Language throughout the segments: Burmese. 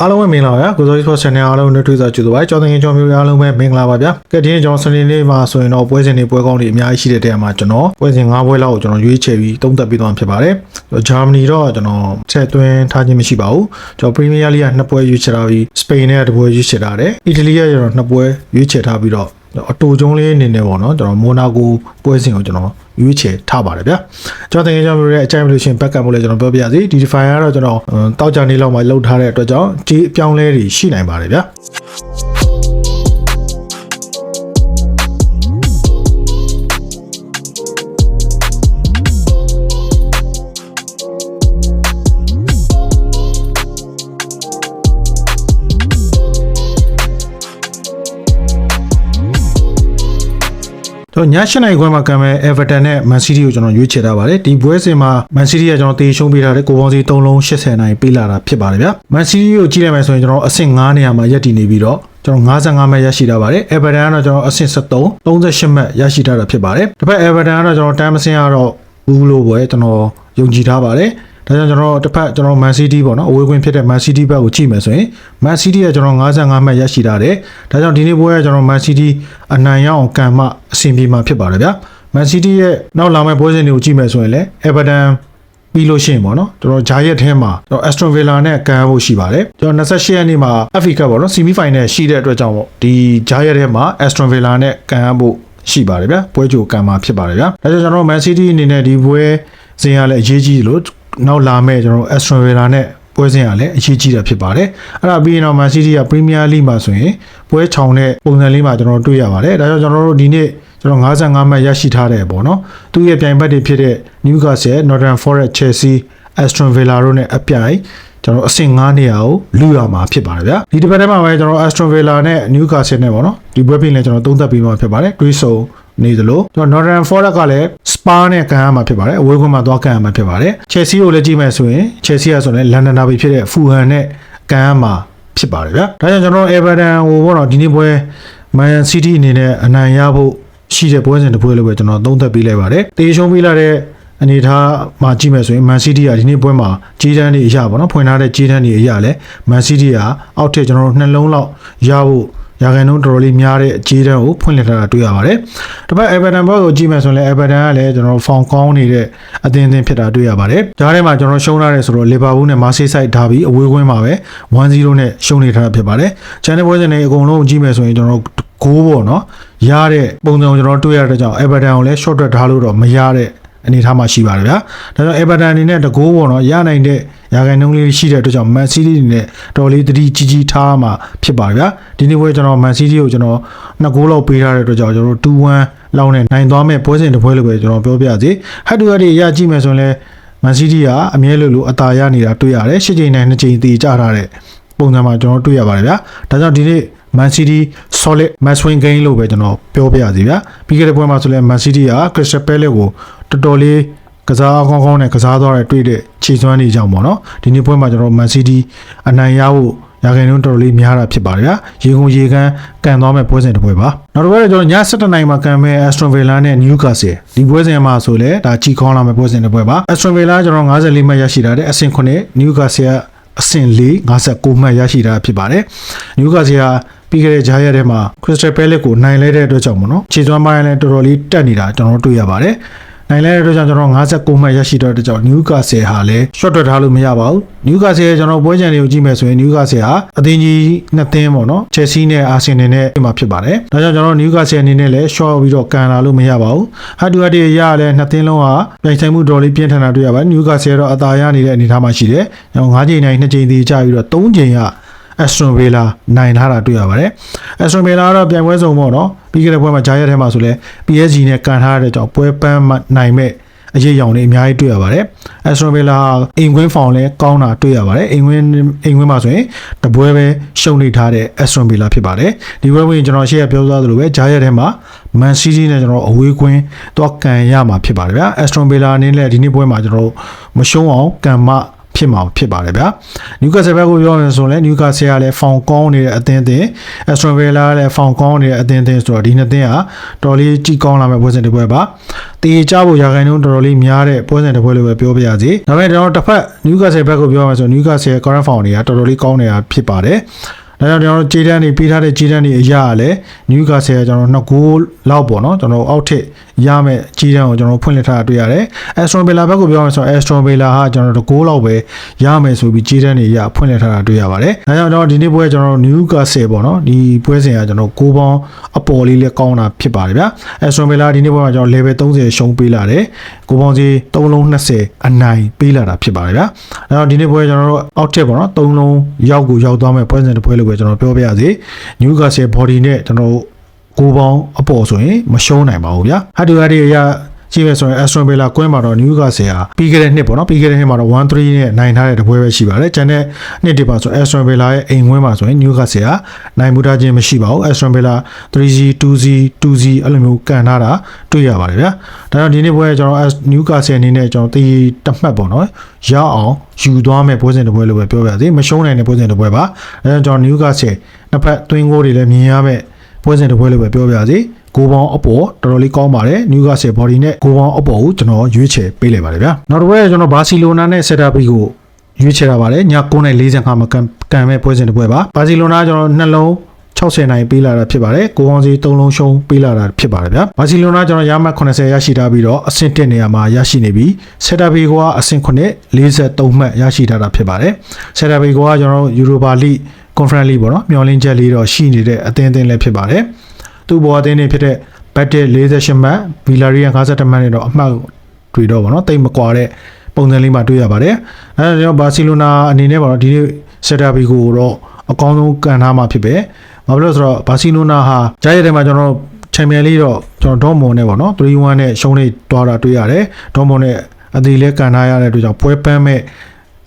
အားလုံးပဲမင်္ဂလာပါဗျာကိုဇော်ကြီး Sports Channel အားလုံးနဲ့တွေ့စားကြိုဆိုပါကြောင်းတင်ကျွန်တော်မျိုးအားလုံးပဲမင်္ဂလာပါဗျာကဲဒီနေ့ကျွန်တော်စနေနေ့မှာဆိုရင်တော့ပွဲစဉ်တွေပွဲကောင်းတွေအများကြီးရှိတဲ့တဲမှာကျွန်တော်ပွဲစဉ်၅ပွဲလောက်ကိုကျွန်တော်ရွေးချယ်ပြီးသုံးသပ်ပေးသွားမှာဖြစ်ပါတယ်ဂျာမနီတော့ကျွန်တော်ဆက်သွင်းထားခြင်းမရှိပါဘူးကျွန်တော် Premier League ကနှစ်ပွဲရွေးချယ်ထားပြီးစပိန်နဲ့တစ်ပွဲရွေးချယ်ထားတယ်အီတလီကကျွန်တော်နှစ်ပွဲရွေးချယ်ထားပြီးတော့ အတူကျုံးလေးအနေနဲ့ပေါ့နော်ကျွန်တော်မိုနာကိုပွဲစဉ်ကိုကျွန်တော်ရွေးချယ်ထားပါတယ်ဗျာကျွန်တော်တင်ကြပြတဲ့အကြိုင်မလို့ရှင်ဘက်ကပ်မို့လဲကျွန်တော်ပြောပြရစီဒီ define ကတော့ကျွန်တော်တောက်ကြနေလောက်မှလောက်ထားတဲ့အတွက်ကြောင့်ဒီအပြောင်းလဲတွေရှိနိုင်ပါတယ်ဗျာ တော့ည7နိုင်ခွဲမှာကံမဲ့ Everton နဲ့ Man City ကိုကျွန်တော်ရွေးချယ်ထားပါတယ်ဒီပွဲစဉ်မှာ Man City ကကျွန်တော်တေရှုံးပေးထားတဲ့ကိုပေါင်းစီ3လုံး80နိုင်ပေးလာတာဖြစ်ပါတယ်ဗျာ Man City ကိုကြည့်လိုက်မယ်ဆိုရင်ကျွန်တော်အဆင့်9နေရာမှာရပ်တည်နေပြီးတော့ကျွန်တော်55မှတ်ရရှိထားပါတယ် Everton ကတော့ကျွန်တော်အဆင့်73 38မှတ်ရရှိထားတာဖြစ်ပါတယ်တစ်ဖက် Everton ကတော့ကျွန်တော်တမ်းမစင်းကတော့ဘူးလို့ပဲကျွန်တော်ယုံကြည်ထားပါတယ် ဒါကြောင့်ကျွန်တော်တစ်ဖက်ကျွန်တော် Man City ပေါ့နော်အဝေးကွင်းဖြစ်တဲ့ Man City ဘက်ကိုကြည့်မယ်ဆိုရင် Man City ကကျွန်တော်55မှတ်ရရှိထားတယ်ဒါကြောင့်ဒီနေ့ပွဲကကျွန်တော် Man City အနိုင်ရအောင်ကံမအဆင်ပြေမှာဖြစ်ပါတယ်ဗျာ Man City ရဲ့နောက်လာမယ့်ပွဲစဉ်တွေကိုကြည့်မယ်ဆိုရင်လည်း Everton ပြီးလို့ရှိရင်ပေါ့နော်ကျွန်တော်ဂျာရက်ထဲမှာကျွန်တော် Aston Villa နဲ့ကန်ဖို့ရှိပါတယ်ကျွန်တော်28ရက်နေ့မှာ FA Cup ပေါ့နော် semi final ရှိတဲ့အတွက်ကြောင့်ပေါ့ဒီဂျာရက်ထဲမှာ Aston Villa နဲ့ကန်ဖို့ရှိပါတယ်ဗျာပွဲကြိုကန်မှာဖြစ်ပါတယ်ဗျာဒါကြောင့်ကျွန်တော် Man City အနေနဲ့ဒီပွဲစဉ်ရလည်းအရေးကြီးလို့ နောက်လာမယ့်ကျွန်တော် Aston Villa နဲ့ပွဲစဉ်ကလည်းအရေးကြီးတာဖြစ်ပါတယ်အဲ့ဒါပြီးရင်တော့ Man City က Premier League မှာဆိုရင်ပွဲချောင်တဲ့ပုံစံလေးမှာကျွန်တော်တွေ့ရပါတယ်ဒါကြောင့်ကျွန်တော်တို့ဒီနေ့ကျွန်တော်55မှတ်ရရှိထားတယ်ပေါ့နော်သူရဲ့ပြိုင်ဘက်တွေဖြစ်တဲ့ Newcastle, Northern Forest, Chelsea, Aston Villa တို့နဲ့အပြိုင်ကျွန်တော်အဆင့်9နေရာကိုလူရမှာဖြစ်ပါတယ်ဗျာဒီတစ်ပတ်ထဲမှာပဲကျွန်တော် Aston Villa နဲ့ Newcastle နဲ့ပေါ့နော်ဒီပွဲပြင်လည်းကျွန်တော်သုံးသပ်ပြီးမှဖြစ်ပါတယ်တွေးဆုံ နေသလိုကျွန်တော် Northern Forest ကလည်း Spa နဲ့ကန်ရမှာဖြစ်ပါတယ်အဝေးကွင်းမှာသွားကန်ရမှာဖြစ်ပါတယ် Chelsea ကိုလည်းကြည့်မယ်ဆိုရင် Chelsea ကဆိုရင် London Derby ဖြစ်တဲ့ Fulham နဲ့ကန်ရမှာဖြစ်ပါတယ်ဗျာဒါကြောင့်ကျွန်တော် Everton ဟိုပေါ့နော်ဒီနေ့ပွဲ Man City အနေနဲ့အနိုင်ရဖို့ရှိတဲ့ပွဲစဉ်တစ်ပွဲလို့ပဲကျွန်တော်သုံးသပ်ပေးလိုက်ပါတယ်တေရှုံးပေးလာတဲ့အနေထားမှာကြည့်မယ်ဆိုရင် Man City ကဒီနေ့ပွဲမှာကြီးတန်းတွေအရပါတော့ဖွင့်ထားတဲ့ကြီးတန်းတွေအရလဲ Man City ကအောက်ထက်ကျွန်တော်တို့နှလုံးလောက်ရဖို့ ရာခိုင်နှုန်းတော်တော်လေးများတဲ့ကြီးတန်းကိုဖွင့်လှစ်ထားတာတွေ့ရပါတယ်။တစ်ပတ် Everton ဘက်ကိုကြည့်မယ်ဆိုရင်လည်း Everton ကလည်းကျွန်တော်ဖောင်ကောင်းနေတဲ့အသင်းအသင်းဖြစ်တာတွေ့ရပါတယ်။ဒါထဲမှာကျွန်တော်ရှုံးထားတယ်ဆိုတော့ Liverpool နဲ့ Merseyside ဒါပြီးအဝေးကွင်းမှာပဲ1-0နဲ့ရှုံးနေထားတာဖြစ်ပါတယ်။ Channel ပွဲစဉ်တွေအကုန်လုံးကြည့်မယ်ဆိုရင်ကျွန်တော်ဂိုးပေါ့နော်ရတဲ့ပုံစံကိုကျွန်တော်တွေ့ရတဲ့ကြောင့် Everton ကိုလည်း short ထွက်ထားလို့တော့မရတဲ့ အနေထားမှာရှိပါတယ်ဗျာဒါကြောင့် Everton အနေနဲ့တကိုးပေါ့နော်ရနိုင်တဲ့ရာခိုင်နှုန်းလေးရှိတဲ့အတွက်ကြောင့် Man City အနေနဲ့တော်လေးတတိကြီးကြီးထားမှာဖြစ်ပါတယ်ဗျာဒီနေ့ပွဲကျွန်တော် Man City ကိုကျွန်တော်နှစ်ဂိုးလောက်ပေးထားတဲ့အတွက်ကြောင့်ကျွန်တော်2-1လောက်နဲ့နိုင်သွားမဲ့ပွဲစဉ်တစ်ပွဲလို့ပဲကျွန်တော်ပြောပြစီ head to head တွေရကြည့်မယ်ဆိုရင်လည်း Man City ကအမြဲလိုလိုအသာရနေတာတွေ့ရတယ်ရှစ်ချိန်နိုင်နှစ်ချိန်ตีကြထားတဲ့ပုံစံမှာကျွန်တော်တွေ့ရပါတယ်ဗျာဒါကြောင့်ဒီနေ့ Man City solid match win game လို့ပဲကျွန်တော်ပြောပြရစီဗျာပြီးခဲ့တဲ့ပွဲမှာဆိုလဲ Man City က Crystal Palace ကို တော်တော်လေးကစားအကောင်းကောင်းနဲ့ကစားသွားတဲ့တွေ့တဲ့ခြေစွမ်းတွေကြောင့်ပေါ့နော်ဒီနေ့ပွဲမှာကျွန်တော် Man City အနိုင်ရဖို့ရာခိုင်နှုန်းတော်တော်လေးများတာဖြစ်ပါတယ်ဗျာရေကုန်ရေကန်းကန်သွားမဲ့ပွဲစဉ်တစ်ပွဲပါနောက်တစ်ပွဲတော့ကျွန်တော်ည7:00နိုင်မှာကန်မဲ့ Aston Villa နဲ့ Newcastle ဒီပွဲစဉ်မှာဆိုလဲဒါကြီးခေါင်းလာမဲ့ပွဲစဉ်တစ်ပွဲပါ Aston Villa ကျွန်တော်54မှတ်ရရှိတာတဲ့အဆင့်9 Newcastle ကအဆင့်4 59မှတ်ရရှိတာဖြစ်ပါတယ်။ Newcastle ကပြီးခဲ့တဲ့ဂျားရက်ထဲမှာ Crystal Palace ကိုနိုင်လဲတဲ့အတွက်ကြောင့်ပေါ့နော်ခြေစွမ်းပိုင်းလည်းတော်တော်လေးတက်နေတာကျွန်တော်တို့တွေ့ရပါတယ်။ နိုင်လဲတဲ့အတွက်ကြောင့်ကျွန်တော်59မှတ်ရရှိတဲ့အတွက်ကြောင့် Newcastle ဟာလည်း short ထွက်ထားလို့မရပါဘူး။ Newcastle ကျွန်တော်ပွဲကြံတွေကိုကြည့်မယ်ဆိုရင် Newcastle ဟာအသင်းကြီးနှစ်သင်းပေါ့နော် Chelsea နဲ့ Arsenal နဲ့ဒီမှာဖြစ်ပါတယ်။ဒါကြောင့်ကျွန်တော် Newcastle အနေနဲ့လည်း short ပြီးတော့ကန်လာလို့မရပါဘူး။ Hard to hard တွေရရလဲနှစ်သင်းလုံးဟာပြိုင်ဆိုင်မှုတော်လေးပြင်းထန်တာတွေ့ရပါတယ်။ Newcastle တော့အသာရနေတဲ့အနေအထားမှာရှိတယ်။ကျွန်တော်၅ချိန်နိုင်2ချိန်သေးကြပြီးတော့3ချိန်က Aston Villa နိုင်ထားတာတွေ့ရပါတယ်။ Aston Villa ကတော့ပြိုင်ပွဲစုံပေါ့နော်။ပြီးခဲ့တဲ့ပွဲမှာဂျာရက်ထဲမှာဆိုလဲ PSG နဲ့ကန်ထားတဲ့ကြောင့်ပွဲပန်းနိုင်မဲ့အရေးရောင်တွေအများကြီးတွေ့ရပါတယ်။ Aston Villa အိမ်ကွင်းဖောင်လည်းကောင်းတာတွေ့ရပါတယ်။အိမ်ကွင်းအိမ်ကွင်းမှာဆိုရင်တပွဲပဲရှုံနေထားတဲ့ Aston Villa ဖြစ်ပါတယ်။ဒီပွဲဝင်ကျွန်တော်ရှေ့ကပြောသွားသလိုပဲဂျာရက်ထဲမှာ Man City နဲ့ကျွန်တော်အဝေးကွင်းတော့ကန်ရမှာဖြစ်ပါတယ်ဗျာ။ Aston Villa အနေနဲ့ဒီနေ့ပွဲမှာကျွန်တော်မရှုံးအောင်ကန်မ ဖြစ်မှာဖြစ်ပါတယ်ဗျာနယူကာဆယ်ဘက်ကိုပြောမယ်ဆိုရင်လည်းနယူကာဆယ်ကလည်းဖောင်ကောင်းနေတဲ့အသင်းအသင်းအက်စထရိုဗီလာကလည်းဖောင်ကောင်းနေတဲ့အသင်းအသင်းဆိုတော့ဒီနှစ်သင်းဟာတော်လေးကြီးကောင်းလာမဲ့ပွဲစဉ်တစ်ပွဲပါတေချဖို့ရာခိုင်နှုန်းတော်တော်လေးများတဲ့ပွဲစဉ်တစ်ပွဲလို့ပဲပြောပြရစီဒါပေမဲ့ကျွန်တော်တစ်ဖက်နယူကာဆယ်ဘက်ကိုပြောမယ်ဆိုနယူကာဆယ် current form တွေကတော်တော်လေးကောင်းနေတာဖြစ်ပါတယ်ဒါကြောင့်ကျွန်တော်တို့ဂျေတန်နေပေးထားတဲ့ဂျေတန်နေအရာကလည်းနယူကာဆယ်ကကျွန်တော်နှစ်ဂိုးလောက်ပေါ့နော်ကျွန်တော်အောက်ထစ် ရမဲ့ဂျေတန်ကိုကျွန်တော်ဖွင့်လှစ်ထားတာတွေ့ရတယ်။ Aston Villa ဘက်ကိုပြောမယ်ဆိုတော့ Aston Villa ဟာကျွန်တော်တို့ဂိုးလောက်ပဲရမယ်ဆိုပြီးဂျေတန်နေရဖွင့်လှစ်ထားတာတွေ့ရပါတယ်။ဒါကြောင့်ကျွန်တော်ဒီနေ့ပွဲကျွန်တော်တို့နယူကာဆယ်ပေါ့နော်ဒီပွဲစဉ်ကကျွန်တော်ဂိုးပေါင်းအပေါ်လေးလည်းကောင်းတာဖြစ်ပါတယ်ဗျာ။ Aston Villa ဒီနေ့ပွဲမှာကျွန်တော် level 30ရှုံးပေးလာတယ်။ဂိုးပေါင်းစီ3လုံး20အနိုင်ပေးလာတာဖြစ်ပါတယ်ဗျာ။ဒါကြောင့်ဒီနေ့ပွဲကျွန်တော်တို့အောက်ထစ်ပေါ့နော်3လုံးရောက်ကိုရောက်သွားမဲ့ပွဲစဉ်တစ်ပွဲလို့ပဲကျွန်တော်ပြောပြရစီ။ Newcastle body နဲ့ကျွန်တော်တို့ ကိုပေါင်းအပေါ်ဆိုရင်မရှုံးနိုင်ပါဘူးဗျာဟာဒီဟာဒီအရာကြည့်ရဆိုရင် Aston Villa ကွင်းမှာတော့ Newcastle ဟာပြီးခဲ့တဲ့နှစ်ပေါ့နော်ပြီးခဲ့တဲ့နှစ်မှာတော့1-3နဲ့နိုင်ထားတဲ့တပွဲပဲရှိပါတယ်ကျန်တဲ့နှစ်တွေပါဆို Aston Villa ရဲ့အိမ်ကွင်းမှာဆိုရင် Newcastle ဟာနိုင်မှုထားခြင်းမရှိပါဘူး Aston Villa 3-0 2-0 2-0အဲ့လိုမျိုးကန်ထားတာတွေ့ရပါတယ်ဗျာဒါကြောင့်ဒီနေ့ပွဲကျွန်တော် Newcastle အနေနဲ့ကျွန်တော်တီးတမှတ်ပေါ့နော်ရအောင်ယူသွားမဲ့ပွဲစဉ်တစ်ပွဲလို့ပဲပြောပြရစီမရှုံးနိုင်တဲ့ပွဲစဉ်တစ်ပွဲပါအဲဒါကြောင့်ကျွန်တော် Newcastle နှစ်ဖက်သွင်းဂိုးတွေလည်းမြင်ရမဲ့ ပွဲစဉ်တစ်ပွဲလို့ပဲပြောပြရစီကိုပေါင်းအပေါ်တော်တော်လေးကောင်းပါတယ်နယူကာဆယ်ဘော်ဒီနဲ့ကိုပေါင်းအပေါ်ကိုကျွန်တော်ရွေးချယ်ပေးလိုက်ပါတယ်ဗျာနောက်တစ်ပွဲကျွန်တော်ဘာစီလိုနာနဲ့ဆက်တာပီကိုရွေးချယ်တာပါတယ်ည9:45မှာကန်ကန်မဲ့ပွဲစဉ်တစ်ပွဲပါဘာစီလိုနာကျွန်တော်နှလုံး60နိုင်ပေးလာတာဖြစ်ပါတယ်ကိုအောင်စီ3လုံးရှုံးပေးလာတာဖြစ်ပါတယ်ဗျာဘာစီလိုနာကျွန်တော်ရမှတ်80ရရှိထားပြီးတော့အဆင့်1နေရာမှာရရှိနေပြီးဆက်တာပီကအဆင့်9 43မှတ်ရရှိထားတာဖြစ်ပါတယ်ဆက်တာပီကကျွန်တော်ယူရိုပါလိ conference league ပေါ့နော်မျောလင်းချက်လေးတော့ရှိနေတဲ့အသင်းအသင်းလည်းဖြစ်ပါတယ်သူ့ဘောအသင်းတွေဖြစ်တဲ့ Battle 48မှတ် Villarreal 52မှတ်နဲ့တော့အမှတ်တွေတော့ပေါ့နော်တိတ်မကွာတဲ့ပုံစံလေးမှတွေ့ရပါတယ်အဲဒါကြောင့်ဘာစီလိုနာအနေနဲ့ပေါ့နော်ဒီနေ့ဆက်တာဘီကိုတော့အကောင်းဆုံးကန်ထားမှာဖြစ်ပဲဘာဖြစ်လို့လဲဆိုတော့ဘာစီလိုနာဟာကြားရတဲ့မှာကျွန်တော်ချန်ပီယံလိတော့ကျွန်တော်ဒေါမွန်နဲ့ပေါ့နော်3-1နဲ့ရှုံးနေတွားတာတွေ့ရတယ်ဒေါမွန်နဲ့အသေးလဲကန်ထားရတဲ့အတွက်ကြောင့်ပွဲပန်းမဲ့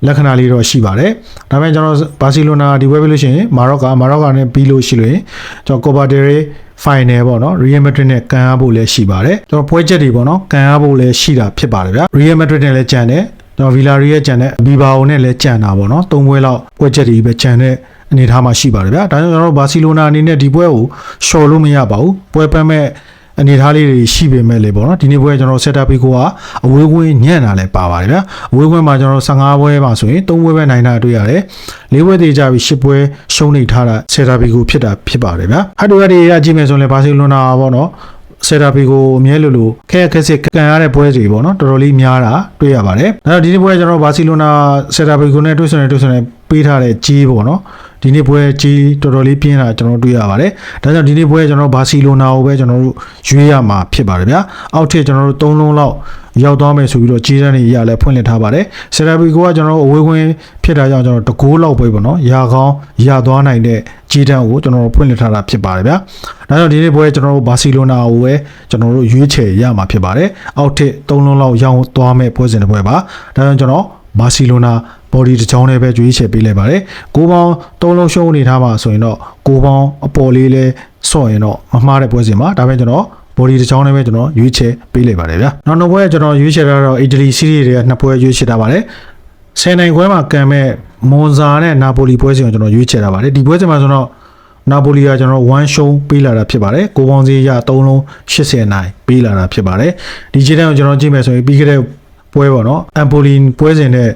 လက္ခဏာလေးတော့ရှိပါတယ်။ဒါပေမဲ့ကျွန်တော်ဘာစီလိုနာဒီဝဲပြီးလို့ရှိရင်မာရော့ကာမာရော့ကာနဲ့ပြီးလို့ရှိလို့ရင်ကျွန်တော်ကိုဘာဒေရီဖိုင်နယ်ပေါ့နော်ရီယယ်မက်ဒရစ်နဲ့ကန်ရဖို့လည်းရှိပါတယ်။ကျွန်တော်ပွဲချက်တွေပေါ့နော်ကန်ရဖို့လည်းရှိတာဖြစ်ပါတယ်ဗျာ။ရီယယ်မက်ဒရစ်နဲ့လည်းကြံတယ်။ကျွန်တော်ဗီလာရီရဲ့ကြံတဲ့ဘီဘာအိုနဲ့လည်းကြံတာပေါ့နော်။သုံးပွဲလောက်ပွဲချက်တွေပဲကြံတဲ့အနေအထားမှာရှိပါတယ်ဗျာ။ဒါကြောင့်ကျွန်တော်တို့ဘာစီလိုနာအနေနဲ့ဒီပွဲကိုရှော်လို့မရပါဘူး။ပွဲပန်းမဲ့ အနေထားလေးတွေရှိပေမဲ့လေပေါ့နော်ဒီနေ့ပွဲကျွန်တော် setup ပြီးကိုကအဝေးကွင်းညံ့တာလည်းပါပါတယ်ဗျာအဝေးကွင်းမှာကျွန်တော်15ပွဲမှာဆိုရင်3ပွဲပဲနိုင်တာတွေ့ရတယ်၄ပွဲသေးကြပြီး10ပွဲရှုံးနေထားတာ setup ပြီးကိုဖြစ်တာဖြစ်ပါတယ်ဗျာဟတ်တူရတွေရကြည့်မယ်ဆိုရင်ဘာစီလိုနာပေါ့နော်ဆေတာပီကိုအမြဲလိုလိုခက်ခက်စစ်ကန်ရတဲ့ပွဲတွေပေါ့နော်တော်တော်လေးများတာတွေ့ရပါတယ်။အဲတော့ဒီနေ့ပွဲကျွန်တော်ဘာစီလိုနာဆေတာပီကိုနဲ့တွေ့ဆုံနေတွေ့ဆုံနေ ပေးထားတဲ့ကြီးပေါ့နော်ဒီနေ့ပွဲကြီးတော်တော်လေးပြင်းတာကျွန်တော်တွေ့ရပါတယ်။ဒါကြောင့်ဒီနေ့ပွဲကျွန်တော်ဘာစီလိုနာကိုပဲကျွန်တော်တို့ရွေးရမှာဖြစ်ပါတယ်ဗျာ။အောက်ထစ်ကျွန်တော်တို့၃လုံးလောက်ရောက်သွားမယ်ဆိုပြီးတော့ကြီးတန်းတွေရလဲဖွင့်လှစ်ထားပါတယ်။ဆေတာပီကိုကကျွန်တော်တို့အဝေးခွင်းဖြစ်တာကြောင့်ကျွန်တော်တကိုးလောက်ပဲပေါ့နော်။ရာကောင်းရသွားနိုင်တဲ့ကြီးတန်းကိုကျွန်တော်တို့ဖွင့်လှစ်ထားတာဖြစ်ပါတယ်ဗျာ။ဒါကြောင့်ဒီနေ့ပွဲကျွန်တော်တို့ဘာစီလိုနာကိုပဲကျွန်တော်တို့ရွေးချယ်ရမှာဖြစ်ပါတယ်။အောက်ထစ်၃လုံးလောက်ရောက်သွားမယ်ပွဲစဉ်တစ်ပွဲပါ။ဒါကြောင့်ကျွန်တော်ဘာစီလိုနာ body တစ်ချောင်းလေးပဲကြွေးချယ်ပေးလိုက်ပါတယ်။ကိုပေါင်း၃လုံးရှုံးနေထားမှာဆိုရင်တော့ကိုပေါင်းအပေါ်လေးလဲဆော့ရင်တော့မမှားတဲ့ပွဲစဉ်ပါ။ဒါပေမဲ့ကျွန်တော် body တစ်ချောင်းလေးပဲကျွန်တော်ရွေးချယ်ပေးလိုက်ပါတယ်ဗျာ။နောက်နောက်ပွဲကျွန်တော်ရွေးချယ်တာတော့ Italy series တွေကနှစ်ပွဲရွေးချယ်ထားပါတယ်။ဆယ်နိုင်ခွဲမှာကံမဲ့မွန်ဇာနဲ့နာပိုလီပွဲစဉ်ကိုကျွန်တော်ရွေးချယ်ထားပါတယ်။ဒီပွဲစဉ်မှာဆိုတော့နာပိုလီကကျွန်တော်1ရှုံးပေးလာတာဖြစ်ပါတယ်။ကိုပေါင်းစီရ3လုံး80နိုင်ပေးလာတာဖြစ်ပါတယ်။ဒီခြေတန်းကိုကျွန်တော်ကြည့်မယ်ဆိုရင်ပြီးခဲ့တဲ့ပွဲပေါ့နော်။အမ်ပိုလီပွဲစဉ်နဲ့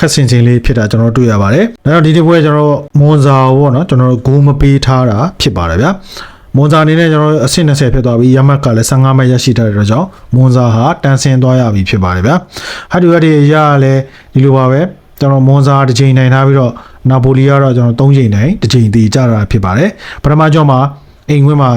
ခက်စင်စင်လေးဖြစ်တာကျွန်တော်တွေ့ရပါတယ်။ဒါတော့ဒီဒီပွဲကျွန်တော်မွန်ဇာကိုပေါ့နော်ကျွန်တော်ဂိုးမပေးထားတာဖြစ်ပါတယ်ဗျာ။မွန်ဇာအနေနဲ့ကျွန်တော်အဆင့်20ဖြစ်သွားပြီးရမတ်ကလည်း15မှတ်ရရှိထားတဲ့အတွက်ကြောင့်မွန်ဇာဟာတန်ဆင်သွားရပြီဖြစ်ပါတယ်ဗျာ။ဟာဒီဟတ်ဒီရရလည်းဒီလိုပါပဲကျွန်တော်မွန်ဇာတစ်ချိန်နိုင်ထားပြီးတော့နာပိုလီကတော့ကျွန်တော်3ချိန်နိုင်တစ်ချိန်တည်ကြတာဖြစ်ပါတယ်။ပထမကြောမှာအိမ်ခွင်းမှာ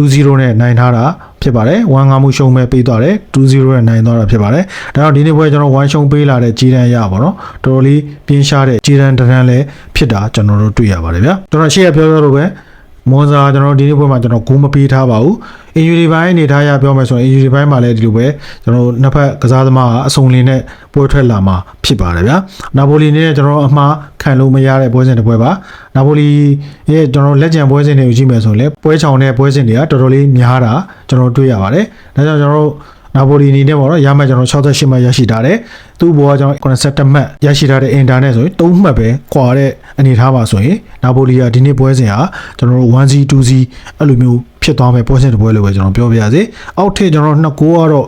2-0နဲ့နိုင်ထားတာဖြစ်ပါတယ်1 5မှုရှုံးမဲ့ပေးသွားတယ်2-0နဲ့နိုင်သွားတာဖြစ်ပါတယ်ဒါတော့ဒီနေ့ပွဲကျွန်တော်1ရှုံးပေးလာတဲ့ဂျီရန်ရပါတော့တော်တော်လေးပြင်းရှားတဲ့ဂျီရန်တရန်လည်းဖြစ်တာကျွန်တော်တို့တွေ့ရပါတယ်ဗျာကျွန်တော်ရှေ့ကပြောပြောလို့ပဲ မွန်စာကျွန်တော်ဒီနေ့ပွဲမှာကျွန်တော်ဂိုးမပေးထားပါဘူးအင်ယူဒီပိုင်းအနေထားရပြောမယ်ဆိုရင်အင်ယူဒီပိုင်းမှာလည်းဒီလိုပဲကျွန်တော်နှစ်ဖက်ကစားသမားကအစုံလင်နဲ့ပွဲထွက်လာမှာဖြစ်ပါတယ်ဗျာနာပိုလီနဲ့ကျွန်တော်အမှားခံလို့မရတဲ့ပွဲစဉ်တစ်ပွဲပါနာပိုလီရဲ့ကျွန်တော်လက်ကျန်ပွဲစဉ်တွေကိုကြည့်မယ်ဆိုရင်လည်းပွဲချောင်တဲ့ပွဲစဉ်တွေကတော်တော်လေးများတာကျွန်တော်တွေ့ရပါတယ်ဒါကြောင့်ကျွန်တော်တို့ နာပိုလီအနေနဲ့ပေါ့နော်ရမှတ်ကျွန်တော်68မှတ်ရရှိထားတယ်သူ့ဘောကကျွန်တော်82မှတ်ရရှိထားတဲ့အင်တာနက်ဆိုရင်3မှတ်ပဲကွာတဲ့အနေထားပါဆိုရင်နာပိုလီကဒီနေ့ပွဲစဉ်ဟာကျွန်တော်တို့ 1C 2C အဲ့လိုမျိုးဖြစ်သွားမယ်ပွဲစဉ်တစ်ပွဲလို့ပဲကျွန်တော်ပြောပြရစေအောက်ထစ်ကျွန်တော်နှစ်ကိုကတော့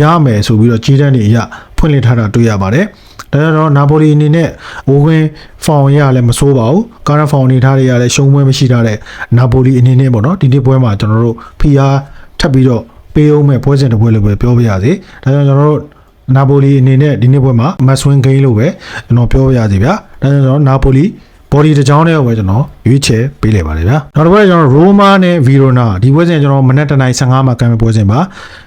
ရမယ်ဆိုပြီးတော့ကြီးတန်းနေအရဖွင့်လှစ်ထားတာတွေ့ရပါတယ်ဒါကြောင့်တော့နာပိုလီအနေနဲ့ဝိုးခွင်းဖောင်ရလည်းမစိုးပါဘူးကာရဖောင်အနေထားတွေကလည်းရှုံးပွဲမရှိထားတဲ့နာပိုလီအနေနဲ့ပေါ့နော်ဒီနေ့ပွဲမှာကျွန်တော်တို့ဖီအားထပ်ပြီးတော့ ပေးအောင်မဲ့ပွဲစဉ်တစ်ပွဲလို့ပဲပြောပြရစေဒါကြောင့်ကျွန်တော်တို့နာပိုလီအနေနဲ့ဒီနေ့ပွဲမှာမတ်စဝင်းဂိမ်းလို့ပဲကျွန်တော်ပြောပြရစီဗျာဒါကြောင့်ကျွန်တော်နာပိုလီ body တစ်ချောင်းတည်းကိုပဲကျွန်တော်ရွေးချယ်ပေးလိုက်ပါတယ်ဗျာနောက်တစ်ပွဲကျွန်တော် Roma နဲ့ Verona ဒီပွဲစဉ်ကျွန်တော်မနက်တနိုင်15မှာကမ်းမဲ့ပွဲစဉ်ပါ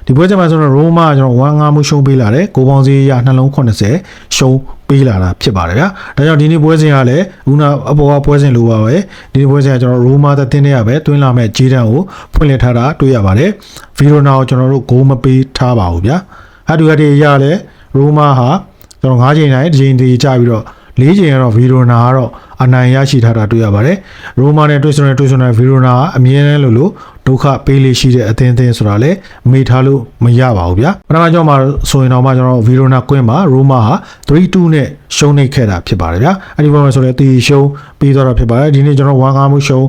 ဒီပွဲစဉ်မှာဆိုတော့ Roma ကျွန်တော်1-5မှုရှုံးပေးလာတယ်ကိုပေါင်းစည်းရနှလုံး80ရှုံးပေးလာတာဖြစ်ပါတယ်ဗျာဒါကြောင့်ဒီနေ့ပွဲစဉ်ကလည်းဦးနာအပေါ်ကပွဲစဉ်လိုပါပဲဒီနေ့ပွဲစဉ်ကကျွန်တော် Roma တဲ့တင်းနဲ့ရပဲတွင်းလာမဲ့ဂျေဒန်ကိုဖွင့်လှစ်ထားတာတွေ့ရပါတယ် Verona ကိုကျွန်တော်တို့ဂိုးမပေးထားပါဘူးဗျာအတူတူရလဲ Roma ဟာကျွန်တော်9ချိန်တိုင်းတစ်ချိန်တည်းကြာပြီးတော့ ၄ချိန်ကတော့ဗီရိုနာကတော့အနိုင်ရရှိထားတာတွေ့ရပါတယ်။ရိုမာနဲ့တွေ့ဆုံတဲ့တွေ့ဆုံတဲ့ဗီရိုနာကအမြဲတမ်းလို့လို့ဒုက္ခပေးလေးရှိတဲ့အသင်းအသင်းဆိုတာလည်းမေ့ထားလို့မရပါဘူးဗျာ။ပထမကြောင့်မှာဆိုရင်တော့မှကျွန်တော်ဗီရိုနာကွင်းမှာရိုမာဟာ3-2နဲ့ရှုံးနေခဲ့တာဖြစ်ပါတယ်ဗျာ။အဲ့ဒီဘက်မှာဆိုလည်းတီရှုံးပြီးတော့ဖြစ်ပါတယ်။ဒီနေ့ကျွန်တော်1-5မှုရှုံး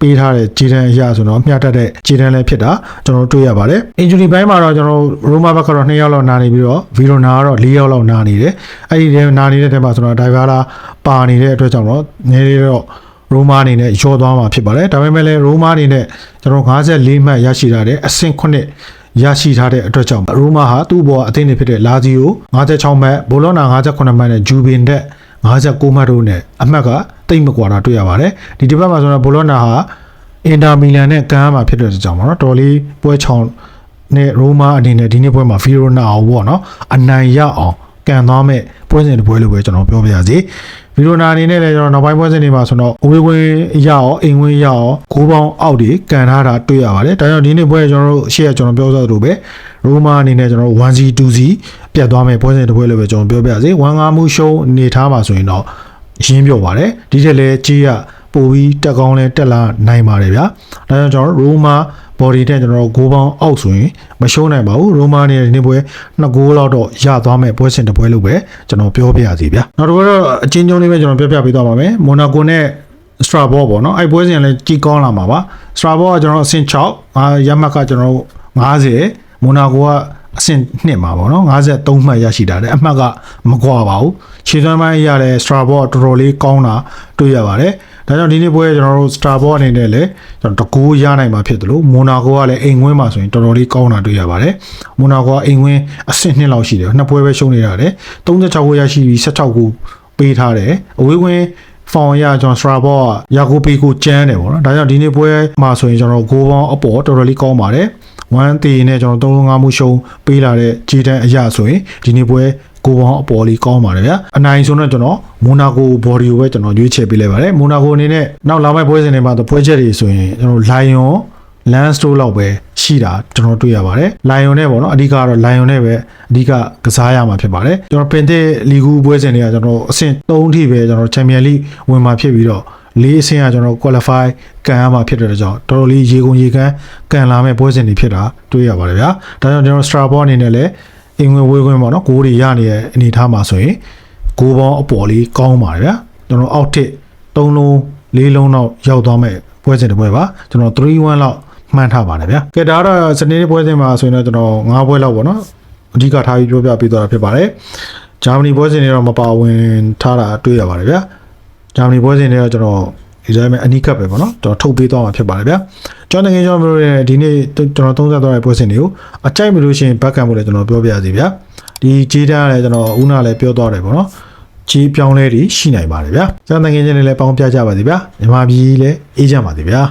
ပေးထားတဲ့ဂျီဒန်အရာဆိုတော့မျှတတဲ့ဂျီဒန်လည်းဖြစ်တာကျွန်တော်တို့တွေ့ရပါတယ်။ injury ဘိုင်းမှာတော့ကျွန်တော်ရိုမာဘက်ကတော့2ယောက်လောက်နာနေပြီးတော့ဗီရိုနာကတော့4ယောက်လောက်နာနေတယ်။အဲ့ဒီထဲနာနေတဲ့ထဲမှာဆိုတော့ဒိုင်ဗာလာပါနေတဲ့အတွက်ကြောင့်တော့နည်းနည်းတော့ရိုမာအနေနဲ့ရောသွားမှာဖြစ်ပါတယ်။ဒါပေမဲ့လည်းရိုမာအနေနဲ့ကျွန်တော်54မှတ်ရရှိထားတဲ့အဆင့်9ရရှိထားတဲ့အတွက်ကြောင့်ရိုမာဟာသူ့ဘောအသင်းတွေဖြစ်တဲ့လာဇီယို56မှတ်ဘိုလောနာ58မှတ်နဲ့ဂျူဘင်တက်59မှတ်တို့နဲ့အမှတ်က တိတ်မကွာတာတွေ့ရပါတယ်ဒီတစ်ပတ်မှာဆိုတော့ဘိုလောနာဟာအင်တာမီလန်နဲ့ကမ်းမှာဖြစ်တဲ့ကြောင့်ပေါ့နော်တော်လေးပွဲချောင်းနဲ့ရိုမာအနေနဲ့ဒီနေ့ပွဲမှာဗီရိုနာအောင်ပေါ့နော်အနိုင်ရအောင်ကန်သွားမဲ့ပွဲစဉ်တစ်ပွဲလို့ပဲကျွန်တော်ပြောပြရစီဗီရိုနာအနေနဲ့လည်းကျွန်တော်နောက်ပိုင်းပွဲစဉ်တွေမှာဆိုတော့အဝေးဝင်ရအောင်အိမ်ဝင်ရအောင်ဂိုးပေါင်းအောက်တွေကန်ထားတာတွေ့ရပါတယ်ဒါကြောင့်ဒီနေ့ပွဲကျွန်တော်တို့ရှေ့ကကျွန်တော်ပြောဆိုသလိုပဲရိုမာအနေနဲ့ကျွန်တော်တို့ 1C 2C ပြတ်သွားမဲ့ပွဲစဉ်တစ်ပွဲလို့ပဲကျွန်တော်ပြောပြရစီ1 5မှုရှုံးနေထားမှာဆိုရင်တော့ ရင်းပြောပါတယ်ဒီထက်လည်းကြီးရပိုပြီးတက်ကောင်းလဲတက်လာနိုင်ပါတယ်ဗျာဒါကြောင့်ကျွန်တော်ရိုမာ body တဲ့ကျွန်တော်တို့ဂိုးပေါင်းအောက်ဆိုရင်မရှုံးနိုင်ပါဘူးရိုမာနဲ့ဒီနေ့ပွဲနှစ်ဂိုးလောက်တော့ရသွားမဲ့ပွဲစဉ်တစ်ပွဲလို့ပဲကျွန်တော်ပြောပြရစီဗျာနောက်တစ်ခုတော့အချင်းချင်းလေးပဲကျွန်တော်ပြောပြပေးသွားပါမယ်မိုနာကိုနဲ့ Strabo ပေါ့နော်အဲ့ပွဲစဉ်လည်းကြီးကောင်းလာမှာပါ Strabo ကကျွန်တော်အဆင့်6အာရမတ်ကကျွန်တော်90မိုနာကိုက အဆင့်2မှာပေါ့နော်53မှတ်ရရှိတာတယ်အမှတ်ကမကွာပါဘူးခြေစွမ်းပိုင်းရတဲ့ Strabo ကတော်တော်လေးကောင်းတာတွေ့ရပါတယ်ဒါကြောင့်ဒီနေ့ပွဲကျွန်တော်တို့ Starboy အနေနဲ့လည်းကျွန်တော်တကူရနိုင်မှာဖြစ်တယ်လို့မိုနာကိုကလည်းအိမ်ဝင်းမှာဆိုရင်တော်တော်လေးကောင်းတာတွေ့ရပါတယ်မိုနာကိုကအိမ်ဝင်းအဆင့်2လောက်ရှိတယ်နှစ်ပွဲပဲရှုံးနေရတယ်36ခုရရှိပြီး16ခုပေးထားတယ်အဝေးဝင်းဖောင်ရကျွန်တော်စထရာဘောကယာကိုပီကိုကျန်းတယ်ပေါ့နော်ဒါကြောင့်ဒီနေ့ပွဲမှာဆိုရင်ကျွန်တော်ဂိုးပေါင်းအပေါ်တော်တော်လေးကောင်းပါတယ် 1တီနဲ့ကျွန်တော်3-5မှုရှုံးပေးလာတဲ့ဂျီတန်အရာဆိုရင်ဒီနေ့ပွဲကိုပေါင်းအပေါ်လေးကောင်းပါတယ်ဗျာအနိုင်ဆုံးတော့ကျွန်တော်မိုနာကိုဘော်ဒီကိုပဲကျွန်တော်ရွေးချယ်ပေးလိုက်ပါတယ်မိုနာကိုအနေနဲ့နောက်လာမယ့်ပွဲစဉ်တွေမှာတော့ပွဲချက်တွေဆိုရင်ကျွန်တော်လိုင်ယွန်လန်စတိုးလောက်ပဲရှိတာကျွန်တော်တွေ့ရပါတယ်။လိုင်ယွန်နဲ့ပေါ့နော်အဓိကကတော့လိုင်ယွန်နဲ့ပဲအဓိကကစားရမှာဖြစ်ပါတယ်။ကျွန်တော်ပင်တဲ့လီဂူပွဲစဉ်တွေကကျွန်တော်အဆင့်3ထိပဲကျွန်တော်ချန်ပီယံလိဝင်မှာဖြစ်ပြီးတော့ လေးအဆင့်ကကျွန်တော် qualify ကန်ရမှာဖြစ်တဲ့ကြောင့်တော်တော်လေးရေကုန်ရေကန်းကန်လာမဲ့ပွဲစဉ်တွေဖြစ်တာတွေ့ရပါတယ်ဗျာ။ဒါကြောင့်ကျွန်တော် Strabo အနေနဲ့လည်းအင်ဝင်ဝေးခွင်းပေါ့နော်ဂိုးတွေရနေတဲ့အနေအထားမှာဆိုရင်ဂိုးပေါင်းအပေါ်လေးကောင်းပါတယ်ဗျာကျွန်တော်အောက်ထစ်3လုံး4လုံးတော့ရောက်သွားမဲ့ပွဲစဉ်တစ်ပွဲပါကျွန်တော်3-1လောက်မှန်းထားပါတယ်ဗျာကဲဒါကတော့စနေနေ့ပွဲစဉ်မှာဆိုရင်တော့ကျွန်တော်9ပွဲလောက်ပေါ့နော်အဓိကထားပြီးပြောပြပေးသွားတာဖြစ်ပါတယ်ဂျာမနီပွဲစဉ်တွေတော့မပါဝင်ထားတာတွေ့ရပါတယ်ဗျာ ဂျာမနီပွဲစဉ်တွေတော့ကျွန်တော်ဒီတိုင်းပဲအနီးကပ်ပဲပေါ့နော်ကျွန်တော်ထုတ်ပေးသွားမှာဖြစ်ပါတယ်ဗျာကျွန်တော်ငယ်ကျွန်တော်တို့ရဲ့ဒီနေ့ကျွန်တော်သုံးသပ်သွားတဲ့ပွဲစဉ်တွေကိုအကြိုက်မလို့ရှိရင်ဘက်ကန်ဖို့လည်းကျွန်တော်ပြောပြရစီဗျာဒီဂျေးတန်းကလည်းကျွန်တော်ဦးနာလည်းပြောသွားတယ်ပေါ့နော်ဂျေးပြောင်းလဲတွေရှိနိုင်ပါတယ်ဗျာကျွန်တော်ငယ်ချင်းတွေလည်းပေါင်းပြကြပါစီဗျာမြန်မာပြည်လည်းအေးကြပါစီဗျာ